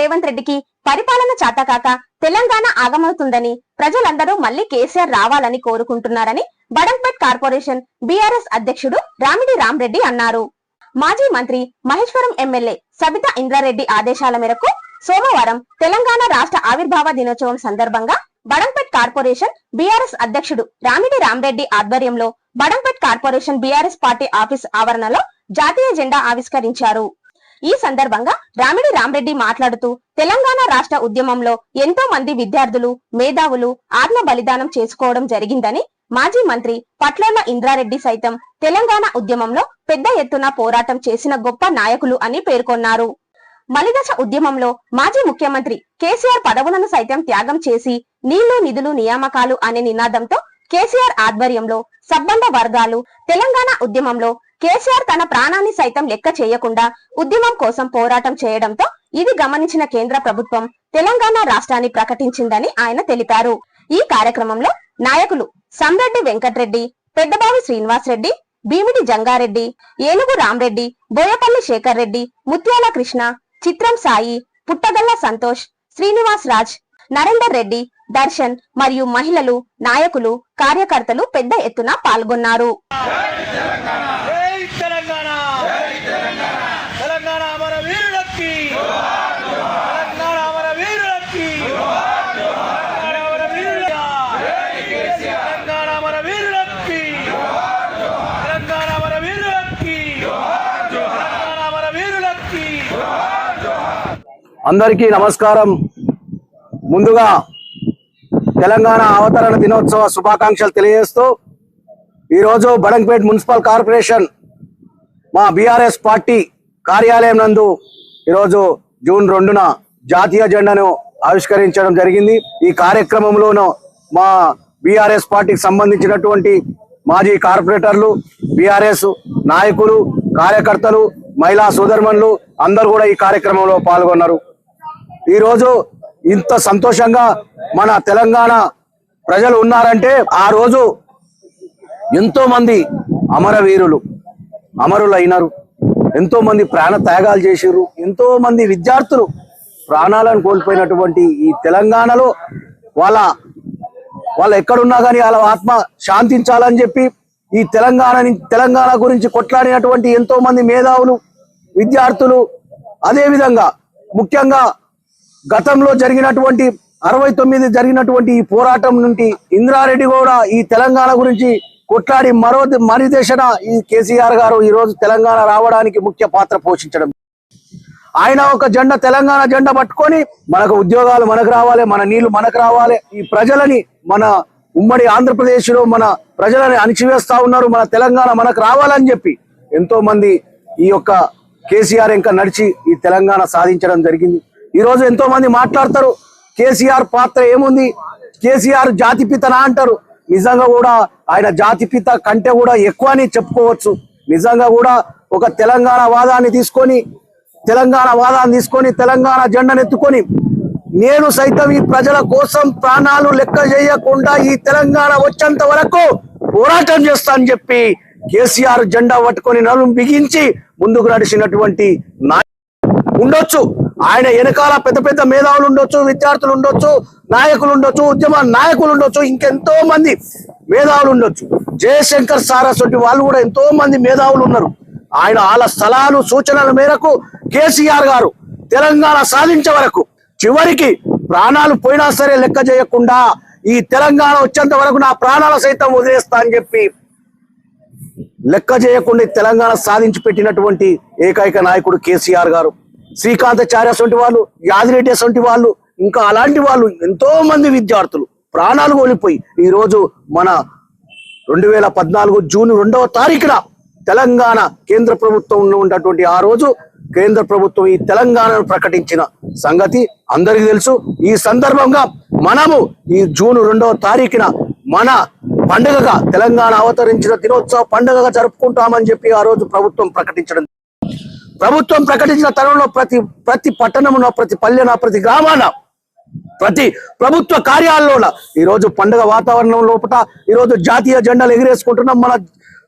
రేవంత్ రెడ్డికి పరిపాలన చాతకాక తెలంగాణ ఆగమవుతుందని ప్రజలందరూ మళ్ళీ కేసీఆర్ రావాలని కోరుకుంటున్నారని బడంపేట్ కార్పొరేషన్ బీఆర్ఎస్ అధ్యక్షుడు రామిడి రామ్రెడ్డి అన్నారు. మాజీ మంత్రి మహేశ్వరం ఎమ్మెల్యే సబితా ఇంద్రారెడ్డి ఆదేశాల మేరకు సోమవారం తెలంగాణ రాష్ట్ర ఆవిర్భావ దినోత్సవం సందర్భంగా బడంపేట్ కార్పొరేషన్ బీఆర్ఎస్ అధ్యక్షుడు రామిడి రామ్రెడ్డి ఆధ్వర్యంలో Badampet corporation BRS party office ఆవరణలో జాతీయ జెండా ఆవిష్కరించారు. ఈ సందర్భంగా రామిడి రామరెడ్డి మాట్లాడుతూ తెలంగాణ రాష్ట్ర ఉద్యమంలో ఎంతో మంది విద్యార్థులు మేధావులు ఆత్మ బలిదానం చేసుకోవడం జరిగిందని మాజీ మంత్రి పట్లోల ఇంద్రారెడ్డి సైతం తెలంగాణ ఉద్యమంలో పెద్ద ఎత్తున పోరాటం చేసిన గొప్ప నాయకులు అని పేర్కొన్నారు. మలిదశ ఉద్యమంలో మాజీ ముఖ్యమంత్రి కేసీఆర్ పదవులను సైతం త్యాగం చేసి నీళ్ళు నిధులు నియామకాలు అనే నినాదంతో కేసీఆర్ ఆధ్వర్యంలో సబ్బండ వర్గాలు తెలంగాణ ఉద్యమంలో కేసీఆర్ తన ప్రాణాన్ని సైతం లెక్క చేయకుండా ఉద్యమం కోసం పోరాటం చేయడంతో ఇది గమనించిన కేంద్ర ప్రభుత్వం తెలంగాణ రాష్ట్రాన్ని ప్రకటించిందని ఆయన తెలిపారు. ఈ కార్యక్రమంలో నాయకులు సంరెడ్డి వెంకట్రెడ్డి పెద్దబావి శ్రీనివాస్ రెడ్డి భీమిడి జంగారెడ్డి ఏనుగు రామ్రెడ్డి బోయపల్లి శేఖర్ రెడ్డి ముత్యాల కృష్ణ చిత్రం సాయి పుట్టగల్ల సంతోష్ శ్రీనివాస్ రాజ్ నరేందర్ రెడ్డి దర్శన్ మరియు మహిళలు నాయకులు కార్యకర్తలు పెద్ద ఎత్తున పాల్గొన్నారు. అందరికీ నమస్కారం. ముందుగా తెలంగాణ అవతరణ దినోత్సవ శుభాకాంక్షలు తెలియజేస్తూ ఈరోజు బడంగ్పేట్ మున్సిపల్ కార్పొరేషన్ మా బీఆర్ఎస్ పార్టీ కార్యాలయం నందు ఈరోజు జూన్ రెండున జాతీయ జెండాను ఆవిష్కరించడం జరిగింది. ఈ కార్యక్రమంలోనూ మా బీఆర్ఎస్ పార్టీకి సంబంధించినటువంటి మాజీ కార్పొరేటర్లు బీఆర్ఎస్ నాయకులు కార్యకర్తలు మహిళా సోదరుమణులు అందరూ కూడా ఈ కార్యక్రమంలో పాల్గొన్నారు. ఈరోజు ఇంత సంతోషంగా మన తెలంగాణ ప్రజలు ఉన్నారంటే ఆ రోజు ఎంతో మంది అమరవీరులు అమరులైనారు ఎంతోమంది ఎంతో మంది ప్రాణ త్యాగాలు చేసారు ఎంతో మంది విద్యార్థులు ప్రాణాలను కోల్పోయినటువంటి ఈ తెలంగాణలో వాళ్ళ వాళ్ళు ఎక్కడున్నా కానీ వాళ్ళ ఆత్మ శాంతించాలని చెప్పి ఈ తెలంగాణ తెలంగాణ గురించి కొట్లాడినటువంటి ఎంతో మంది మేధావులు విద్యార్థులు అదేవిధంగా ముఖ్యంగా గతంలో జరిగినటువంటి అరవై తొమ్మిది జరిగినటువంటి ఈ పోరాటం నుండి ఇంద్రారెడ్డి కూడా ఈ తెలంగాణ గురించి కొట్లాడి మరో మరి దేశన ఈ కేసీఆర్ గారు ఈ రోజు తెలంగాణ రావడానికి ముఖ్య పాత్ర పోషించడం. ఆయన ఒక జెండా తెలంగాణ జెండా పట్టుకొని మనకు ఉద్యోగాలు మనకు రావాలి మన నీళ్ళు మనకు రావాలి. ఈ ప్రజలని మన ఉమ్మడి ఆంధ్రప్రదేశ్లో మన ప్రజలని అణిచివేస్తా ఉన్నారు మన తెలంగాణ మనకు రావాలని చెప్పి ఎంతో మంది ఈ యొక్క కేసీఆర్ ఇంకా నడిచి ఈ తెలంగాణ సాధించడం జరిగింది. ఈరోజు ఎంతో మంది మాట్లాడతారు. కేసీఆర్ పాత్ర ఏముంది? కేసీఆర్ జాతిపితనా అంటారు. నిజంగా కూడా ఆయన జాతిపిత కంటే కూడా ఎక్కువ అని చెప్పుకోవచ్చు. నిజంగా కూడా ఒక తెలంగాణ వాదాన్ని తీసుకొని తెలంగాణ వాదాన్ని తీసుకొని తెలంగాణ జెండాను ఎత్తుకొని నేను సైతం ఈ ప్రజల కోసం ప్రాణాలు లెక్క చేయకుండా ఈ తెలంగాణ వచ్చేంత వరకు పోరాటం చేస్తా అని చెప్పి కేసీఆర్ జెండా పట్టుకొని నలు బిగించి ముందుకు నడిచినటువంటి నాయ ఉండొచ్చు. ఆయన వెనకాల పెద్ద పెద్ద మేధావులు ఉండొచ్చు విద్యార్థులు ఉండొచ్చు నాయకులు ఉండొచ్చు ఉద్యమ నాయకులు ఉండొచ్చు ఇంకెంతో మంది మేధావులు ఉండొచ్చు. జయశంకర్ సారస్వతి వాళ్ళు కూడా ఎంతో మంది మేధావులు ఉన్నారు. ఆయన వాళ్ళ స్థలాలు సూచనల మేరకు కేసీఆర్ గారు తెలంగాణ సాధించే వరకు చివరికి ప్రాణాలు పోయినా సరే లెక్క చేయకుండా ఈ తెలంగాణ వచ్చేంత వరకు నా ప్రాణాల సైతం వదిలేస్తా అని చెప్పి లెక్క చేయకుండా తెలంగాణ సాధించి పెట్టినటువంటి ఏకైక నాయకుడు కేసీఆర్ గారు. శ్రీకాంతాచార్య వంటి వాళ్ళు యాదిరెడ్డి అసొంటి వాళ్ళు ఇంకా అలాంటి వాళ్ళు ఎంతో మంది విద్యార్థులు ప్రాణాలు కోల్పోయి ఈ రోజు మన రెండు వేల పద్నాలుగు జూన్ రెండవ తారీఖున తెలంగాణ కేంద్ర ప్రభుత్వం ఉన్నటువంటి ఆ రోజు కేంద్ర ప్రభుత్వం ఈ తెలంగాణను ప్రకటించిన సంగతి అందరికీ తెలుసు. ఈ సందర్భంగా మనము ఈ జూన్ రెండవ తారీఖున మన పండుగగా తెలంగాణ అవతరించిన దినోత్సవ పండుగగా జరుపుకుంటామని చెప్పి ఆ రోజు ప్రభుత్వం ప్రకటించడం ప్రభుత్వం ప్రకటించిన తరుణంలో ప్రతి ప్రతి పట్టణమున ప్రతి పల్లెన ప్రతి గ్రామాన ప్రతి ప్రభుత్వ కార్యాలయంలో ఈ రోజు పండుగ వాతావరణం లోపల ఈ రోజు జాతీయ జెండాలు ఎగిరేసుకుంటున్నాం మన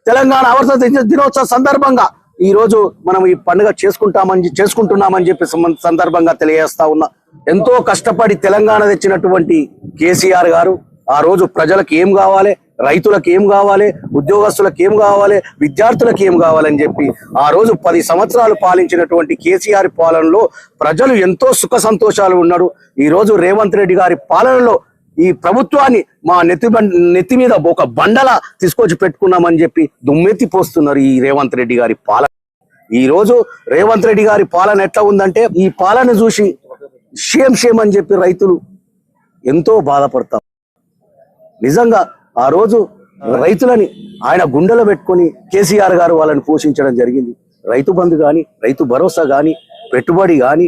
తెలంగాణ అవసర దినోత్సవ సందర్భంగా. ఈ రోజు మనం ఈ పండుగ చేసుకుంటామని చేసుకుంటున్నామని చెప్పి సందర్భంగా తెలియజేస్తా ఉన్నా. ఎంతో కష్టపడి తెలంగాణ తెచ్చినటువంటి కేసీఆర్ గారు ఆ రోజు ప్రజలకు ఏం కావాలి? రైతులకు ఏం కావాలి? ఉద్యోగస్తులకు ఏం కావాలి? విద్యార్థులకు ఏం కావాలని చెప్పి ఆ రోజు పది సంవత్సరాలు పాలించినటువంటి కేసీఆర్ పాలనలో ప్రజలు ఎంతో సుఖ సంతోషాలు ఉన్నాడు ఈ రోజు రేవంత్ రెడ్డి గారి పాలనలో ఈ ప్రభుత్వాన్ని మా నెత్తి నెత్తి మీద ఒక బండల తీసుకొచ్చి పెట్టుకున్నామని చెప్పి దుమ్మెత్తి పోస్తున్నారు ఈ రేవంత్ రెడ్డి గారి పాలన. ఈ రోజు రేవంత్ రెడ్డి గారి పాలన ఎట్లా ఉందంటే ఈ పాలన చూసి షేమ్ షేమ్ అని చెప్పి రైతులు ఎంతో బాధపడతారు. నిజంగా ఆ రోజు రైతులని ఆయన గుండెలో పెట్టుకొని కేసీఆర్ గారు వాళ్ళని పోషించడం జరిగింది. రైతు బంధు కానీ రైతు భరోసా కానీ పెట్టుబడి కానీ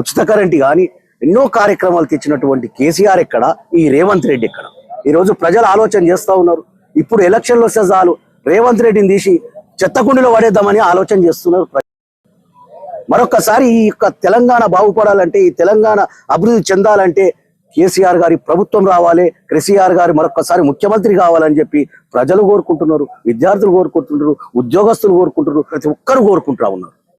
ఉచిత కరెంట్ కానీ ఎన్నో కార్యక్రమాలు తెచ్చినటువంటి కేసీఆర్ ఎక్కడ? ఈ రేవంత్ రెడ్డి ఎక్కడ? ఈ రోజు ప్రజలు ఆలోచన చేస్తా ఉన్నారు. ఇప్పుడు ఎలక్షన్లు వస్తే చాలు. రేవంత్ రెడ్డిని తీసి చెత్తకుండిలో పడేద్దామని ఆలోచన చేస్తున్నారు. మరొకసారి ఈ యొక్క తెలంగాణ బాగుపడాలంటే ఈ తెలంగాణ అభివృద్ధి చెందాలంటే కేసీఆర్ గారి ప్రభుత్వం రావాలి కేసీఆర్ గారి మరొకసారి ముఖ్యమంత్రి కావాలని చెప్పి ప్రజలు కోరుకుంటున్నారు విద్యార్థులు కోరుకుంటున్నారు ఉద్యోగస్తులు కోరుకుంటున్నారు ప్రతి ఒక్కరు కోరుకుంటా ఉన్నారు.